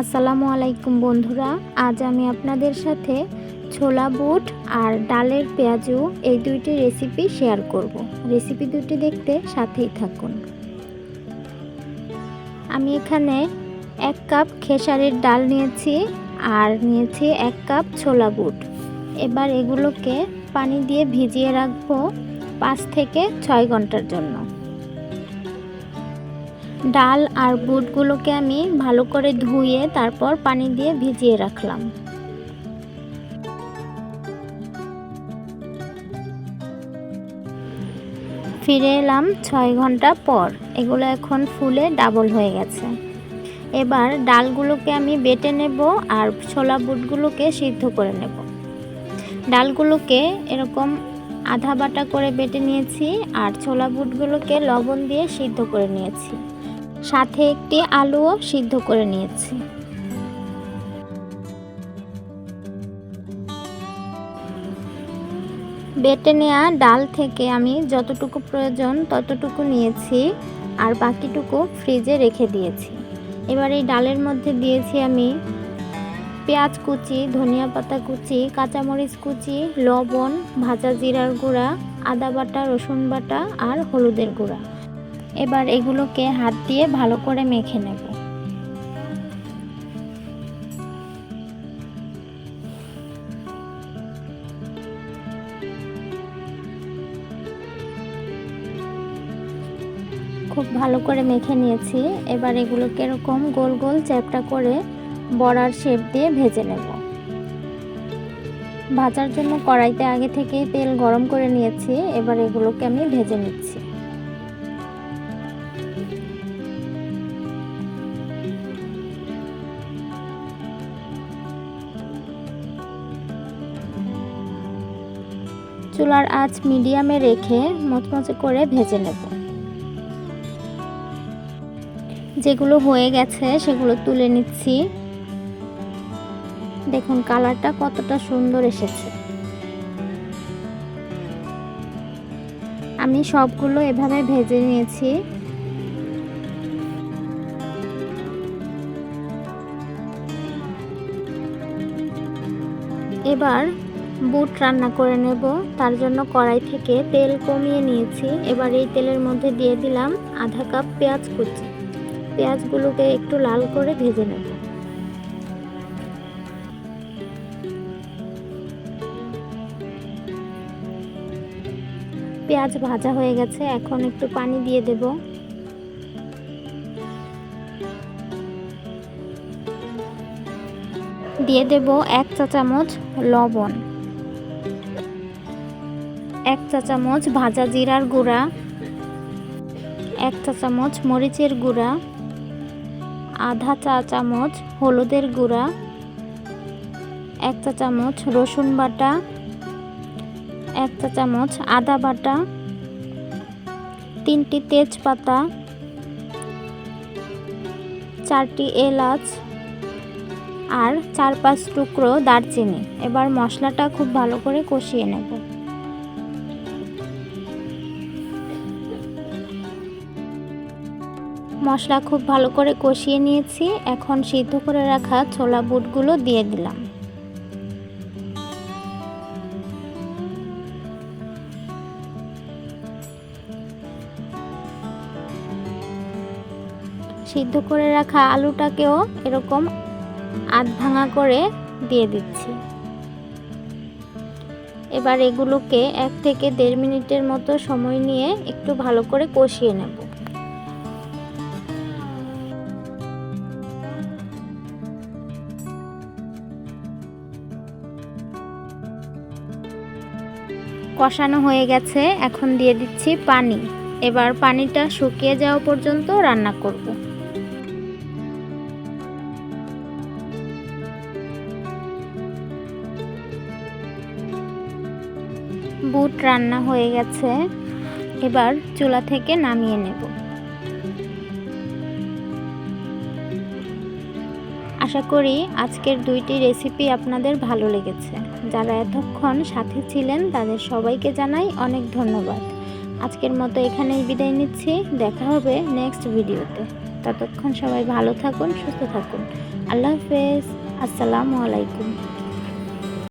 আসসালামু আলাইকুম বন্ধুরা, আজ আমি আপনাদের সাথে ছোলা বুট আর ডালের পেঁয়াজু এই দুইটি রেসিপি শেয়ার করব। রেসিপি দুটি দেখতে সাথেই থাকুন। আমি এখানে এক কাপ খেসারির ডাল নিয়েছি আর নিয়েছি এক কাপ ছোলা বুট। এবার এগুলোকে পানি দিয়ে ভিজিয়ে রাখব পাঁচ থেকে ছয় ঘণ্টার জন্য। ডাল আর বুটগুলোকে আমি ভালো করে ধুয়ে তারপর পানি দিয়ে ভিজিয়ে রাখলাম। ফিরে এলাম ছয় ঘণ্টা পর। এগুলো এখন ফুলে ডাবল হয়ে গেছে। এবার ডালগুলোকে আমি বেটে নেব আর ছোলা বুটগুলোকে সিদ্ধ করে নেব। ডালগুলোকে এরকম আধা বাটা করে বেটে নিয়েছি আর ছোলা বুটগুলোকে লবণ দিয়ে সিদ্ধ করে নিয়েছি। সাথে একটি আলুও সিদ্ধ করে নিয়েছি। বেটে নেওয়া ডাল থেকে আমি যতটুকু প্রয়োজন ততটুকু নিয়েছি আর বাকিটুকু ফ্রিজে রেখে দিয়েছি। এবার এই ডালের মধ্যে দিয়েছি আমি পেঁয়াজ কুচি, ধনিয়া পাতা কুচি, কাঁচামরিচ কুচি, লবণ, ভাজা জিরার গুঁড়া, আদা বাটা, রসুন বাটা আর হলুদের গুঁড়া। এবার এগুলোকে হাত দিয়ে ভালো করে মেখে নেব। খুব ভালো করে মেখে নিয়েছি। এবার এগুলোকে এরকম গোল গোল চ্যাপটা করে বড়ার শেপ দিয়ে ভেজে নেব। ভাজার জন্য কড়াইতে আগে থেকেই তেল গরম করে নিয়েছি। এবার এগুলোকে আমি ভেজে নিচ্ছি। চুলার আঁচ মিডিয়ামে রেখে মচমচে করে ভেজে নেব। যেগুলো হয়ে গেছে সেগুলো তুলে নিচ্ছি। দেখুন, কালারটা কতটা সুন্দর এসেছে। আমি সবগুলো এভাবে ভেজে নিয়েছি। এবার বুট রান্না করে নেব। তার জন্য কড়াই থেকে তেল কমিয়ে নিয়েছি। এবার এই তেলের মধ্যে দিয়ে দিলাম আধা কাপ পেঁয়াজ কুচি। পেঁয়াজগুলোকে একটু লাল করে ভেজে নেব। পেঁয়াজ ভাজা হয়ে গেছে। এখন একটু পানি দিয়ে দেব। দিয়ে দেব এক চা চামচ লবণ। এক চা চামচ ভাজা জিরার গুঁড়া, এক চা চামচ মরিচের গুঁড়া, আধা চা চামচ হলুদের গুঁড়া, এক চা চামচ রসুন বাটা, এক চা চামচ আদা বাটা, তিনটি তেজপাতা, চারটি এলাচ আর চার পাঁচ টুকরো দারচিনি। এবার মশলাটা খুব ভালো করে কষিয়ে নেব। মশলা খুব ভালো করে কষিয়ে নিয়েছি। এখন সিদ্ধ করে রাখা ছোলা বুটগুলো দিয়ে দিলাম। সিদ্ধ করে রাখা আলুটাকেও এরকম আধ ভাঙা করে দিয়ে দিচ্ছি। এবার এগুলোকে এক থেকে দেড় মিনিটের মতো সময় নিয়ে একটু ভালো করে কষিয়ে নেব। কষানো হয়ে গেছে, এখন দিয়ে দিচ্ছি পানি। এবার পানিটা শুকিয়ে যাওয়া পর্যন্ত রান্না করব। বুট রান্না হয়ে গেছে। এবার চুলা থেকে নামিয়ে নেব। আশা করি আজকের দুইটি রেসিপি আপনাদের ভালো লেগেছে। যারা এতক্ষণ সাথে ছিলেন, তাদের সবাইকে জানাই অনেক ধন্যবাদ। আজকের মতো এখানেই বিদায় নিচ্ছি। দেখা হবে নেক্সট ভিডিওতে ততক্ষণ সবাই ভালো থাকুন, সুস্থ থাকুন। আল্লাহ হাফেজ। আসসালামু আলাইকুম।